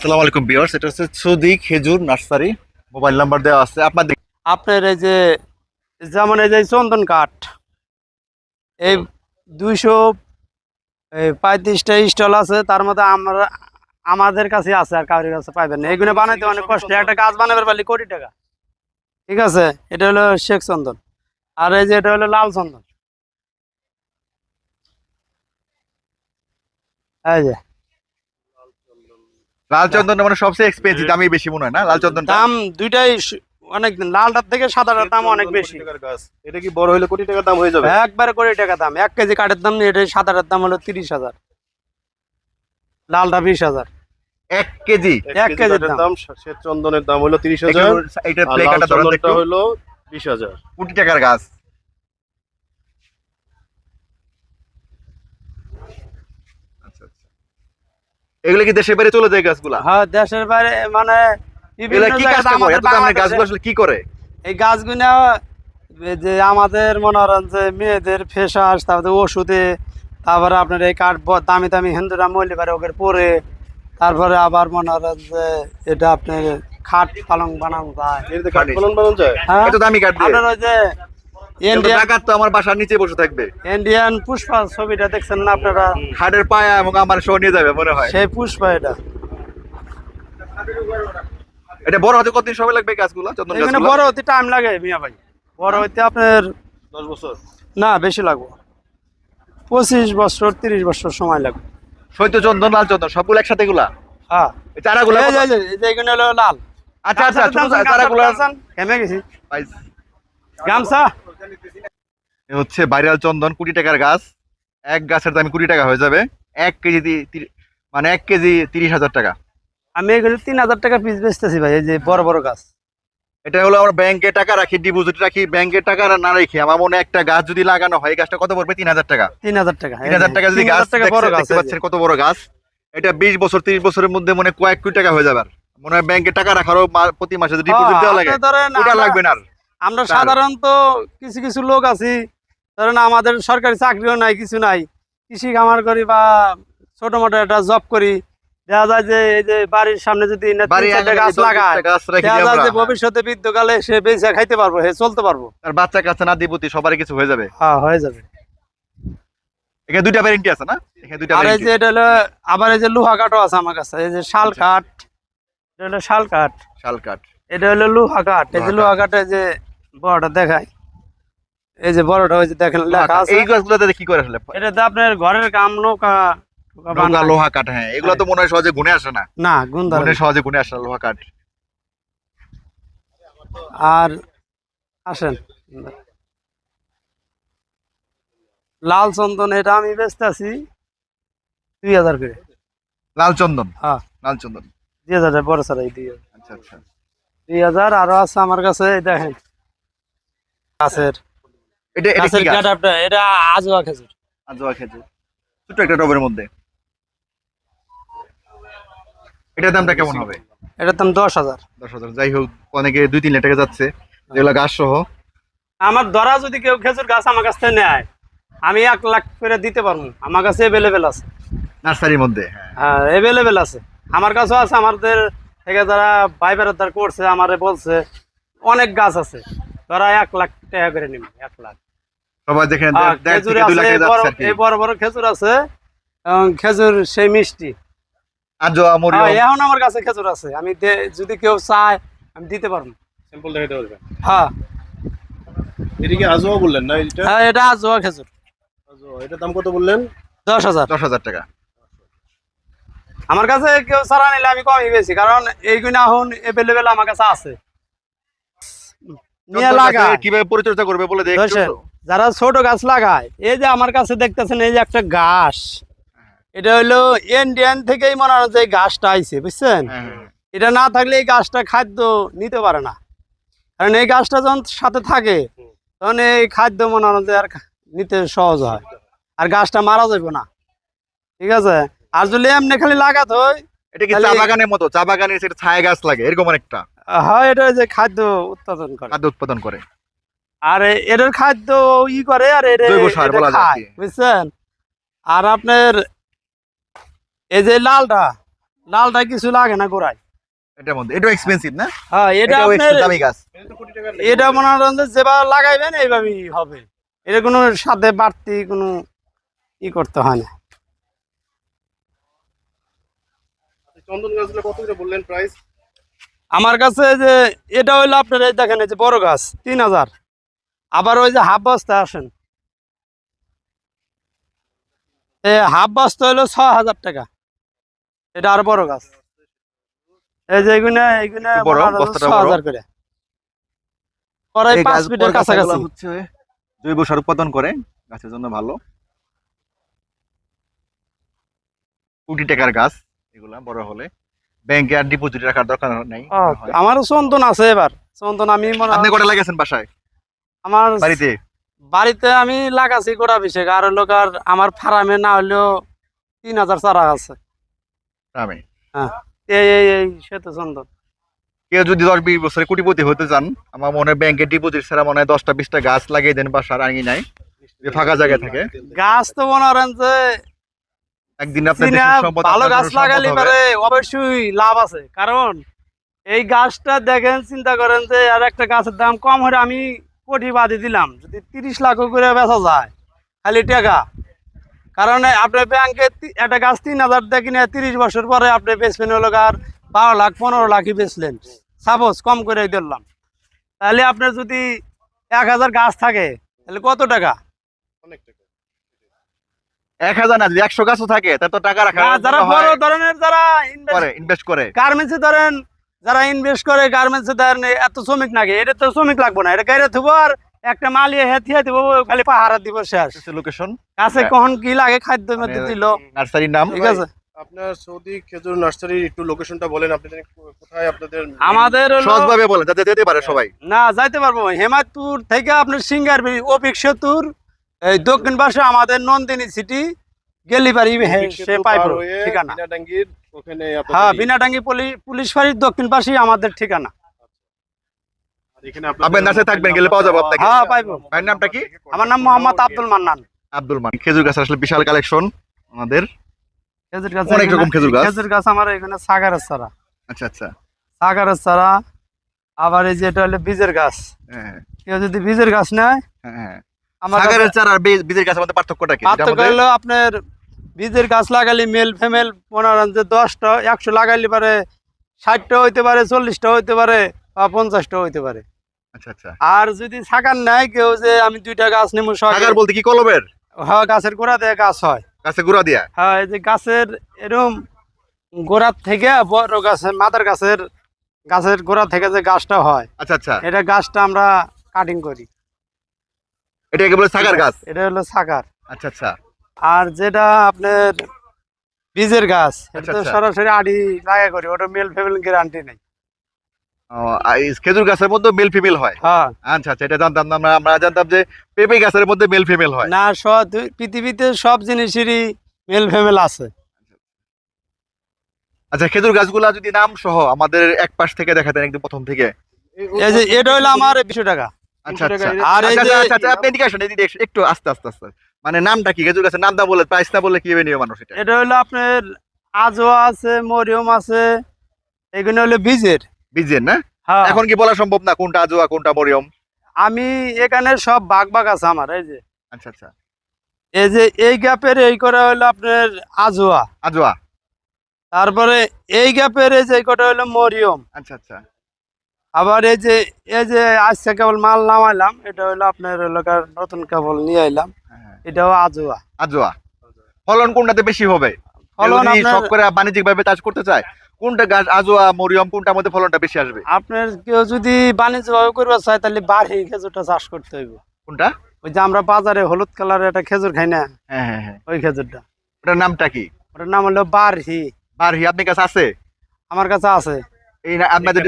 আসসালামু আলাইকুম বিয়ার্স এটা হচ্ছে সুদি খেজুর নার্সারি। মোবাইল নাম্বার দেওয়া আছে আপনাদের আপনার এই যে যেমন এই যে চন্দন কাঠ এই দুইশো পঁয়ত্রিশটা স্টল আছে তার মধ্যে আমরা আমাদের কাছে আছে আর কারোর কাছে পাইবেন না। এগুলো বানাইতে অনেক কষ্ট। একটা গাছ বানাবার পারলে কোটি টাকা। ঠিক আছে? এটা হলো শেখ চন্দন। আর এই যে এটা হলো লাল চন্দন। এই যে। লাল চন্দন মানে সবচেয়ে এক্সপেন্সিভ দামই বেশি মনে হয় না? লাল চন্দন দাম দুইটাই অনেক লালটার থেকে সাদাটার দাম অনেক বেশি। এটা কি বড় হইলে কোটি টাকার দাম হয়ে যাবে? একবারে কোটি টাকা দাম। এক কেজি কাঠের দাম এটা সাদাটার দাম হলো তিরিশ হাজার। লালটা বিশ হাজার। এক কেজি? এক কেজির দাম। শ্বেত চন্দনের দাম হলো তিরিশ হাজার। একটু হলো বিশ হাজার। কোটি টাকার গাছ। এগুলো কি দেশের বাইরে চলে যায় গাছগুলা? হ্যাঁ দেশের বাইরে মানে কি কাজ করে এত দামের গাছগুলো আসলে কি করে? এই গাছগুলো যে আমাদের যে মেয়েদের ফেসাস তারপরে ওষুধে তারপরে আপনার এই কাঠ দামি দামি হিন্দুরা মল্লি পারে ওকে পরে তারপরে আবার মনে করেন যে এটা আপনার খাট পালং বানানো যায়। কাঠ ফলন বানানো যায়? হ্যাঁ এত দামি কাঠ দিয়ে? আপনার ওই যে ডাকাত তো আমার বাসার নিচে বসে থাকবে ইন্ডিয়ান পুষ্পা ছবিটা দেখছেন না আপনারা খাটের পায়া এবং আমার শো নিয়ে যাবে মনে হয় সেই পুষ্পা এটা এটা বড় হতে কতদিন সময় লাগবে গাছগুলো চন্দন গাছগুলো বড় হতে টাইম লাগে মিয়া ভাই বড় হইতে আপনার দশ বছর না বেশি লাগবে পঁচিশ বছর তিরিশ বছর সময় লাগবে সৈত চন্দন লাল চন্দন সবগুলো একসাথে গুলা হ্যাঁ চারাগুলো এই যে- হলো লাল আচ্ছা আচ্ছা চারাগুলো হেমে গেছি পাইছি। গামছা। এ হচ্ছে ভাইরাল চন্দন কুড়ি টাকার গাছ। এক গাছের দাম কুড়ি টাকা হয়ে যাবে। এক কেজি মানে এক কেজি তিরিশ হাজার টাকা। আমি এগুলো তিন হাজার টাকা পিস বেচতেছি ভাই এই যে বড় বড় গাছ। এটা হলো আমরা ব্যাংকে টাকা রাখি ডিপোজিট রাখি। ব্যাংকে টাকা না রেখে আমার মনে একটা গাছ যদি লাগানো হয় গাছটা কত পড়বে? তিন হাজার টাকা। তিন হাজার টাকা তিন হাজার টাকা যদি গাছ দেখতে পাচ্ছেন কত বড় গাছ। এটা বিশ বছর তিরিশ বছরের মধ্যে মনে হয় কয়েক কোটি টাকা হয়ে যাবে। মনে হয় ব্যাংকে টাকা রাখারও প্রতি মাসে ডিপোজিট হ্যাঁ, দেওয়া লাগে ওটা লাগবে না আর। আমরা সাধারণত কিছু কিছু লোক আছি। ধরেন আমাদের সরকারি চাকরিও নাই কিছু নাই। কৃষি খামার করি বা ছোট মোটো একটা জব করি। দেখা যায় যে এই যে বাড়ির সামনে যদি গাছ লাগায় দেখা যায় যে ভবিষ্যতে বৃদ্ধকালে সে বেঁচে খাইতে পারব হে চলতে পারব। আর বাচ্চা কাচ্চা না দিবতি সবারই কিছু হয়ে যাবে। হ্যাঁ হয়ে যাবে। এখানে দুইটা ভ্যারেন্টি আছে না? এখানে দুইটা আর এই যে এটা হলো আবার এই যে লোহা কাঠও আছে আমার কাছে এই যে শাল। কাঠ এটা হলো শাল কাঠ। শাল কাঠ। এটা হলো লোহা কাঠ এই যে লোহা কাঠে যে বড়টা দেখায় এই যে বড়টা ওই যে দেখেন লেখা আছে। এই গাছগুলোতে কি করে আসলে? এটাতে আপনার ঘরের কাম নৌকা নৌকা লোহা কাঠ হ্যাঁ। এগুলো তো মনে হয় সহজে গুনে আসে না। না গুণ ধরে সহজে গুনে আসে না লোহা কাঠ। আর আসেন। লাল চন্দন এটা আমি বেচতে আছি দুই হাজার করে। লাল চন্দন? হ্যাঁ। লাল চন্দন। দুই হাজার বড় স্যার এই দুই হাজার আচ্ছা আচ্ছা। দুই হাজার আরও আছে আমার কাছে দেখেন। গাছের এটা এটা কি গাছ? এটা আজোয়া খেজুর। আজোয়া খেজুর। ছোট একটা টবের মধ্যে। এটার দামটা কেমন হবে? এটার দাম দশ হাজার। দশ হাজার। যাই হোক অনেকে দুই তিন লাখ টাকা যাচ্ছে। যেগুলো গাছ সহ। আমার ধরা যদি কেউ খেজুর গাছ আমার কাছ থেকে নেয় আমি এক লাখ করে দিতে পারব। আমার কাছে অ্যাভেলেবেল আছে। নার্সারির মধ্যে হ্যাঁ। হ্যাঁ অ্যাভেলেবেল আছে। আমার কাছেও আছে আমাদের থেকে যারা ভাই বেড়াদার করছে আমারে বলছে অনেক গাছ আছে। তারা এক লাখ টাকা করে নিবে এক লাখ। সবাই দেড় খেজুর আছে এই বড় বড় খেজুর আছে খেজুর সেই মিষ্টি। আজোয়া এখন আমার কাছে খেজুর আছে আমি যদি কেউ চায় আমি দিতে পারব। স্যাম্পল দেখাতে পারবেন হ্যাঁ। আজও বললেন না এটা হ্যাঁ এটা জোয়া খেজুর। আজোয়া, এটার দাম কত বললেন? দশ হাজার। দশ হাজার টাকা। আমার কাছে কেউ ছাড়া নিলে আমি কমই বেশি কারণ এইগুলো এখন অ্যাভেলেবেল আমার কাছে আছে। নিয়ে লাগা কীভাবে পরিচর্যা করবে বলে দেখ যারা ছোট গাছ লাগায় এই যে আমার কাছে দেখতেছেন এই যে একটা ঘাস। এটা হলো ইন্ডিয়ান থেকেই মনে হয় যে গাছটা আইছে বুঝছেন? হ্যাঁ, এটা না থাকলে এই গাছটা খাদ্য নিতে পারে না। কারণ এই গাছটা যখন সাথে থাকে তখন এই খাদ্য মনে হয় যে আর নিতে সহজ হয়। আর গাছটা মারা যাবে না। ঠিক আছে? আর যদি এমনি খালি লাগাতে হয় এটা কি চা বাগানের মতো? চা বাগানে সেটা ছায়া গাছ লাগে এরকম একটা হয় এটা যে খাদ্য উৎপাদন করে। খাদ্য উৎপাদন করে। আর এটার খাদ্য ই করে আর এটা খায় বুঝছেন? আর আপনার এই যে লালটা লালটা কিছু লাগে না গোড়ায়। এটার মধ্যে এটাও এক্সপেন্সিভ না? হ্যাঁ এটা আপনার দামি গাছ। এটা তো কোটি টাকার এটা মনে করেন যেভাবে লাগাইবেন এইভাবেই হবে। এটা কোনো সাথে বাড়তি কোনো ই করতে হয় না। চন্দন গাছগুলো কত করে বললেন প্রাইস আমার কাছে যে এটা হইল আপনার এই দেখেন এই যে বড় গাছ তিন হাজার। আবার ওই যে হাফ বস্তা আসেন। এই হাফ বস্তা হইল ছ হাজার টাকা। এটা আর বড় গাছ। এই যে ছ হাজার করে। প্রায় পাঁচ ফিটের কাছাকাছি। হচ্ছে জৈব সার উৎপাদন করে গাছের জন্য ভালো। কোটি টাকার গাছ এগুলা বড় হলে। ব্যাংকে আর ডিপোজিট রাখার দরকার নাই। আমারও চন্দন আছে এবার। চন্দন আমি মনে আপনি কটা লাগাইছেন বাসায়? আমার বাড়িতে? বাড়িতে আমি লাগাছি গোড়া বিশেষ আর লোকার আমার ফার্মে না হলেও তিন হাজার চারা আছে। গ্রামে এই এই এই শ্বেত চন্দন। কেউ যদি দশ বিশ বছরে কোটিপতি হতে চান আমার মনে হয় ব্যাংকে ডিপোজিট ছাড়া মনে হয় দশটা বিশটা গাছ লাগিয়ে দেন বাসার আঙি নাই। ফাঁকা জায়গায় থাকে। গাছ তো মনে করেন যে একদিন ভালো গাছ লাগালে। পারে অবশ্যই লাভ আছে। কারণ এই গাছটা দেখেন চিন্তা করেন যে আর একটা গাছের দাম কম হলে আমি কোটি বাদি দিলাম। যদি তিরিশ লাখ করে বেচা যায় খালি টাকা। কারণ আপনার ব্যাংকে একটা গাছ তিন হাজার দিয়ে কিনে তিরিশ বছর পরে আপনি বেচবেন হলো আর বারো লাখ পনেরো লাখই বেচলেন। সাপোজ কম করে দিলাম তাহলে আপনার যদি এক হাজার গাছ থাকে তাহলে কত টাকা? অনেক টাকা। এক হাজার না যদি একশো গাছও থাকে তা তো টাকা রাখা যারা বড় ধরনের যারা করে ইনভেস্ট করে। গার্মেন্টসে ধরেন যারা ইনভেস্ট করে গার্মেন্টসে ধরেন এত শ্রমিক লাগে এটা তো শ্রমিক লাগবে না এটা গাড়ি থুবো আর একটা মালিয়ে হেতিয়ে দিব খালি পাহারা দিব শেষ। লোকেশন কাছে হ্যাঁ। কখন কি লাগে খাদ্য মধ্যে মানে দিল। নার্সারির নাম। ঠিক আছে। আপনার সৌদি খেজুর নার্সারির একটু লোকেশনটা বলেন আপনাদের কোথায় আপনাদের আমাদের সহজভাবে বলেন যাতে যেতে পারে সবাই। না যাইতে পারব। হেমাদপুর থেকে আপনার সিঙ্গার অপিক সেতুর এই দক্ষিণ পাশে আমাদের নন্দিনী সিটি গেলিবাড়ি সে পাইব ঠিকানা। হ্যাঁ বিনাডাঙ্গি পুলিশ ফাঁড়ির দক্ষিণ পাশেই আমাদের ঠিকানা। আর এখানে থাকবেন, গেলে পাওয়া যাবে আপনাকে। হ্যাঁ, পাইবো। ভাইয়ের নামটা কি? আমার নাম মোহাম্মদ আব্দুল মান্নান। আব্দুল মান খেজুর গাছ আসলে বিশাল কালেকশন আমাদের। খেজুর গাছ অনেক রকম খেজুর গাছ। খেজুর গাছ আমার এখানে সাগারের চারা। আচ্ছা আচ্ছা। সাগারের চারা আবার এই যে এটা হলো বীজের গাছ। হ্যাঁ। কেউ যদি বীজের গাছ নেয় হ্যাঁ হ্যাঁ। সাগরের চারা আর বীজের গাছের মধ্যে পার্থক্যটা কি? পার্থক্য হলো আপনার বীজের গাছ লাগালে মেল ফেমেল যে দশটা একশো লাগাইলে পারে ষাটটা হইতে পারে চল্লিশটা হইতে পারে বা পঞ্চাশটা হইতে পারে। আচ্ছা আচ্ছা। আর যদি সাকার নেয় কেউ যে আমি দুইটা গাছ নেব সাগর বলতে কি কলবের হ্যাঁ গাছের গোড়া দিয়ে গাছ হয়। গাছে গুড়া দিয়া? হ্যাঁ এই যে গাছের এরকম গোড়ার থেকে বড় গাছের মাদার গাছের গাছের গোড়া থেকে যে গাছটা হয় আচ্ছা আচ্ছা। এটা গাছটা আমরা কাটিং করি। এটাকে বলে সাগার গাছ? এটা হলো সাকার আচ্ছা আচ্ছা। আর যেটা আপনার বীজের গাছ এটা আচ্ছা, তো আচ্ছা। সরাসরি আড়ি লাগা করি ওটা মেল ফেমেল গ্যারান্টি নেই। খেজুর গাছের মধ্যে মেল ফিমেল হয়? হ্যাঁ। আচ্ছা আচ্ছা এটা জানতাম না আমরা জানতাম যে পেঁপে গাছের মধ্যে মেল ফিমেল হয়। না সব পৃথিবীতে সব জিনিসেরই মেল ফেমেল আছে। আচ্ছা খেজুর গাছগুলা যদি নাম সহ আমাদের এক পাশ থেকে দেখাতেন একদম প্রথম থেকে। এই যে এটা হলো আমার বিশ টাকা। টাকা এর- আর এই যে- আপনি এদিকে আসেন এদিকে আসেন, একটু আস্তে আস্তে আস্তে। মানে নামটা কি? খেজুর গাছের নামটা বলে প্রাইস না বললে কি হবে মানুষ এটা? এটা হলো আপনার আজোয়া আছে মরিয়ম আছে এগুলো হলো বীজের। বীজের না? হ্যাঁ। এখন কি বলা সম্ভব না কোনটা আজোয়া কোনটা মরিয়ম? আমি এখানে সব বাগ বাগ আছে আমার এই যে। আচ্ছা আচ্ছা। এই যে এই গ্যাপের এই করে হলো আপনার আজোয়া। আজোয়া। তারপরে এই গ্যাপের এই যে এই কটা হলো মরিয়ম। আচ্ছা আচ্ছা। আবার এই যে এই যে আজকে কেবল মাল নামাইলাম এটা হলো আপনার এলাকার নতুন কেবল নিয়ে আইলাম। হ্যাঁ। এটাও আজোয়া। আজোয়া। ফলন কোনটাতে বেশি হবে? ফলন শখ করে বাণিজ্যিক ভাবে চাষ করতে চায়? কোনটা গাছ আজোয়া মরিয়ম কোনটার মধ্যে ফলনটা বেশি আসবে? আপনার কেউ যদি বাণিজ্য ভাবে করবে চায় তাহলে বাড়ি খেজুরটা চাষ করতে হইব। কোনটা? ওই যে আমরা বাজারে হলুদ কালারের একটা খেজুর খাই না? হ্যাঁ হ্যাঁ হ্যাঁ। ওই খেজুরটা। ওটার নামটা কি? ওটার নাম হলো বারহি। বারহি আপনার কাছে আছে? আমার কাছে আছে। এই আপনাদের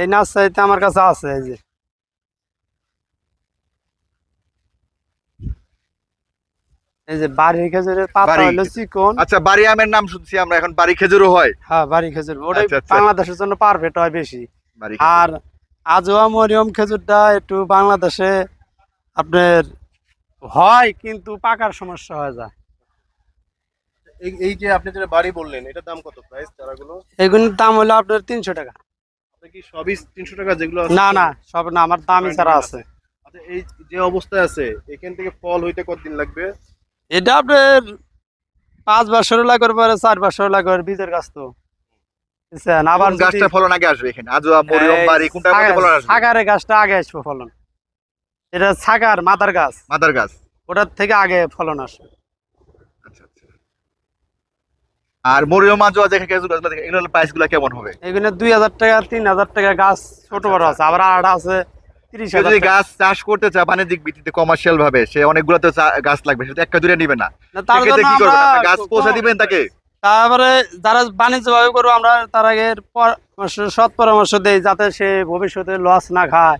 এই নার্সারিতে আমার কাছে আছে এই যে। এই যে বাড়ি খেজুরের পাতা হলো চিকন। আচ্ছা বাড়ি আমের নাম শুনছি আমরা এখন বাড়ি খেজুরও হয়? হ্যাঁ বাড়ি খেজুর। ওটাই আচ্ছা, আচ্ছা। বাংলাদেশের জন্য পারফেক্ট হয় বেশি। আর আজোয়া মরিয়ম খেজুরটা একটু বাংলাদেশে আপনার হয় কিন্তু পাকার সমস্যা হয়ে যায়। এই এই যে আপনি যেটা বাড়ি বললেন এটার দাম কত প্রাইস চারাগুলো? এগুলোর দাম হলো আপনার তিনশো টাকা। আপনি কি সবই তিনশো টাকা যেগুলো আছে? না না সব না আমার দামই ছাড়া আছে। আচ্ছা এই যে অবস্থায় আছে এখান থেকে ফল হইতে কতদিন লাগবে? এটা আপনার পাঁচ বছর লাগবে পরে চার বছর লাগবে বীজের গাছ তো। বুঝছেন? আবার কোন গাছটা ফলন আগে আসবে এখানে। আজও মরিয়ম বাড়ি কোনটার মধ্যে ফলন আসবে? সাগারের গাছটা আগে আসবে ফলন। এটা সাগার মাদার গাছ। মাদার গাছ। ওটার থেকে আগে ফলন আসবে আচ্ছা আচ্ছা আর খেজুর গাছগুলো দেখে এগুলোর প্রাইসগুলো কেমন হবে? এখানে দুই হাজার টাকা তিন হাজার টাকা গাছ ছোট বড় আছে আবার আছে যদি গাছ চাষ করতে চায় বাণিজ্যিক ভিত্তিতে কমার্শিয়াল ভাবে সে অনেকগুলো তো গাছ লাগবে সেটা একটা দূরে নিবে না। না, সেক্ষেত্রে কি করবেন? গাছ পৌঁছে দিবেন তাকে? তারপরে যারা বাণিজ্য ভাবে করব আমরা তার আগে সৎ পরামর্শ দেই যাতে সে ভবিষ্যতে লস না খায়।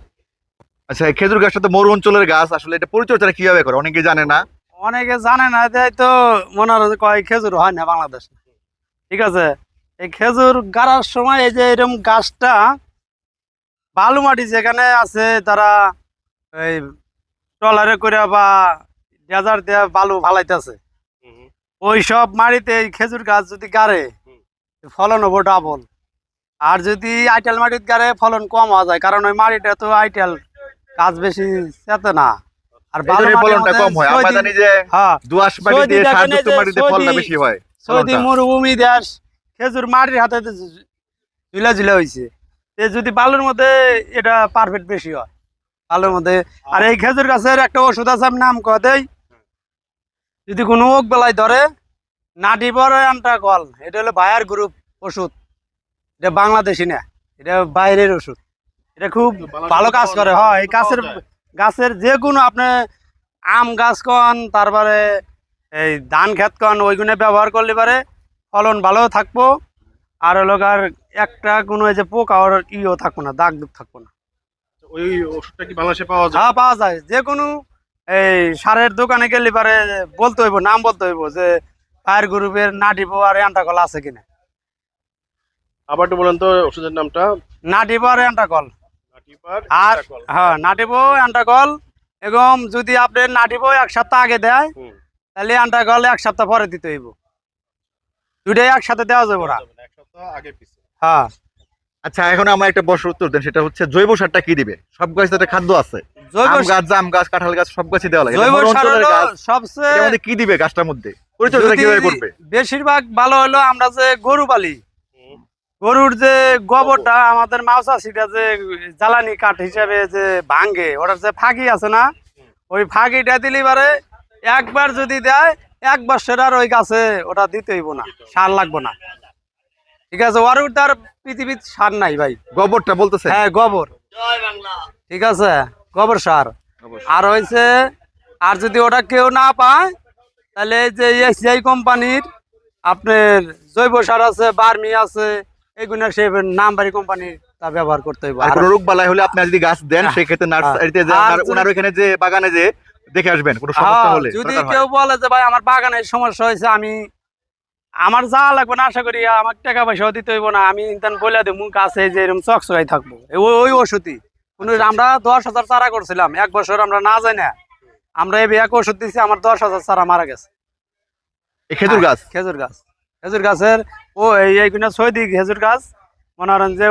আচ্ছা খেজুর গাছটা তো মরু অঞ্চলের গাছ আসলে এটা পরিচর্যা কীভাবে করে? অনেকে জানে না। অনেকে জানে না যে তো মনে হয় যে কয় খেজুর হয় না বাংলাদেশে। ঠিক আছে? এই খেজুর গাড়ার সময় এই যে এরকম গাছটা বালু মাটি যেখানে আছে তারা এই ট্রলারে করে বা ডেজার দিয়ে বালু ফালাইতেছে। ওই সব মাটিতে এই খেজুর গাছ যদি গাড়ে ফলন হব ডাবল আর যদি আইটেল মাটিতে গাড়ে ফলন কম হওয়া যায় কারণ ওই মাটিটা তো আইটেল গাছ বেশি চেতে না। আর বালু ফলনটা কম হয়। আমরা জানি যে হ্যাঁ দোআঁশ মাটিতে দেখেন এই সারযুক্ত মাটিতে সৌদি- বেশি হয়। সৌদি মরুভূমি দেশ খেজুর মাটির হাতে ঝুলা ঝুলা হয়েছে যদি বালুর মধ্যে এটা পারফেক্ট বেশি হয় বালুর মধ্যে। আর এই খেজুর গাছের একটা ওষুধ আছে আমি নাম কয় দেই। যদি কোনো ওক বেলায় ধরে নাটি বড় আনটা কল এটা হলো বায়ার গ্রুপ ওষুধ। এটা বাংলাদেশি না এটা বাইরের ওষুধ। এটা খুব ভালো কাজ করে। হয় এই গাছের গাছের যে কোনো আপনি আম গাছ কন তারপরে এই ধান খেত কন ওইগুলো ব্যবহার করলে পারে ফলন ভালো থাকব। আর হলো আর একটা কোনো এই যে পোকা ওর ইও থাকব না দাগ দুগ থাকব না। ওই ওষুধটা কি বাংলাদেশে পাওয়া যায়? হ্যাঁ পাওয়া যায়। যে কোনো এই সারের দোকানে গেলে পারে বলতে হইব নাম বলতে হইব যে ফায়ার গ্রুপের নাটিপো আর অ্যান্টাকল আছে কিনা। আবার একটু বলেন তো ওষুধের নামটা। নাটিপো আর অ্যান্টাকল। নাটিপার আর। হ্যাঁ নাটিপো অ্যান্টাকল এবং যদি আপনি নাটিপো এক সপ্তাহ আগে দেয় তাহলে অ্যান্টাকল এক সপ্তাহ পরে দিতে হইব। দুইটাই একসাথে দেওয়া যাবে না এক সপ্তাহ আগে পিছে হ্যাঁ। আচ্ছা এখন আমার একটা বড় উত্তর দেন সেটা হচ্ছে জৈব সারটা কি দিবে? সব গাছ তো খাদ্য আছে। জৈব আম গাছ জাম গাছ কাঁঠাল গাছ সব গাছই দেওয়া লাগে। জৈব সার সবচেয়ে মধ্যে কি দিবে গাছটার মধ্যে? পরিচর্যা কীভাবে করবে? বেশিরভাগ ভালো হলো আমরা যে গরু পালি। গরুর যে গোবরটা আমাদের মাউসাসিটা যে জ্বালানি কাঠ হিসাবে যে ভাঙ্গে ওটার যে ফাঁকি আছে না ওই ফাঁকিটা দিলে পারে একবার যদি দেয় এক বছর আর ওই গাছে ওটা দিতে হইব না সার লাগবে না। ঠিক আছে ওর তার পৃথিবীর সার নাই ভাই। গোবরটা বলতেছে? হ্যাঁ গোবর। ঠিক আছে গোবর সার। আর হয়েছে আর যদি ওটা কেউ না পায় তাহলে যে এসিআই কোম্পানির আপনার জৈব সার আছে বার্মি আছে এগুলো সে নামবাড়ি কোম্পানির তা ব্যবহার করতে হইব। আর রোগ বালাই হলে আপনি যদি গাছ দেন হ্যাঁ। সেক্ষেত্রে নার্সারিতে যে আর ওনার- ওনার ওখানে যে বাগানে যে দেখে আসবেন কোনো সমস্যা হ্যাঁ, হলে যদি কেউ বলে যে ভাই আমার বাগানের সমস্যা হয়েছে আমি আমার যা লাগবে না আশা করি আমার টাকা পয়সাও দিতে হইব না আমি ইনতান বলে দেবো গাছে যে এরকম চকচকাই থাকব। ওই ওই ওষুধই। কোনো আমরা দশ হাজার চারা করছিলাম এক বছর আমরা না যাই না আমরা এই এক ওষুধ দিচ্ছি আমার দশ হাজার চারা মারা গেছে। এই খেজুর গাছ? খেজুর গাছ। খেজুর গাছের ও এই এইগুলো সৈদিক খেজুর গাছ মনে করেন যে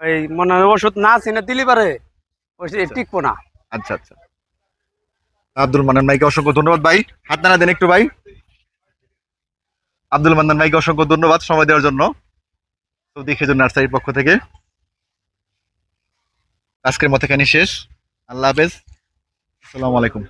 এই মনে ওষুধ না চিনে দিলি পারে ওষুধ টিকবো না। আচ্ছা আচ্ছা। আব্দুল মান্নান ভাইকে অসংখ্য ধন্যবাদ ভাই। হাত নাড়া দেন একটু ভাই। আব্দুল মান্নান ভাইকে অসংখ্য ধন্যবাদ সময় দেওয়ার জন্য। সৌদি খেজুর নার্সারির পক্ষ থেকে। আজকের মতো এখানে শেষ। আল্লাহ হাফেজ। আসসালামু আলাইকুম।